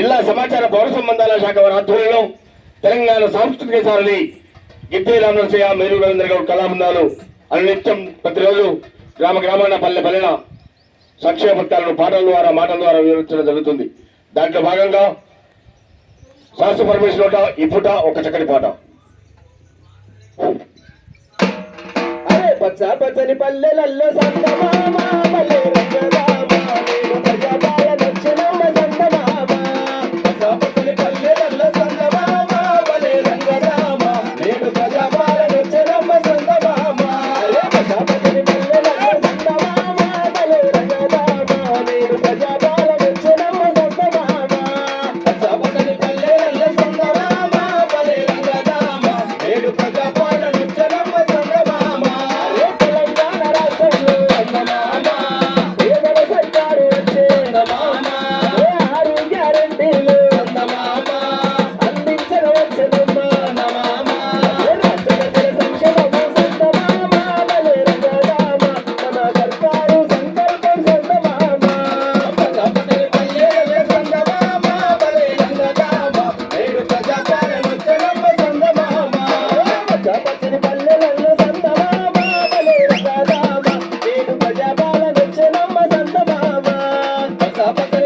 జిల్లా సమాచార పౌర సంబంధాల శాఖ వారి ఆధ్వర్యంలో తెలంగాణ సాంస్కృతిక సారథి గిద్దే రామనరసయ్య మేరు రవీంద్ర గౌడ్ కళాబృందాలు అనునిత్యం ప్రతిరోజు గ్రామ గ్రామాన పల్లె పల్లెన సంక్షేమ పథకాలను పాటల ద్వారా మాటల ద్వారా వివరించడం జరుగుతుంది. దాంట్లో భాగంగా శాస్త్ర పరమేశ్వర నోట ఈ పూట ఒక చక్కటి పాట. అరే పచ్చ పచ్చని పల్లెలల్లో సంతమామా Stop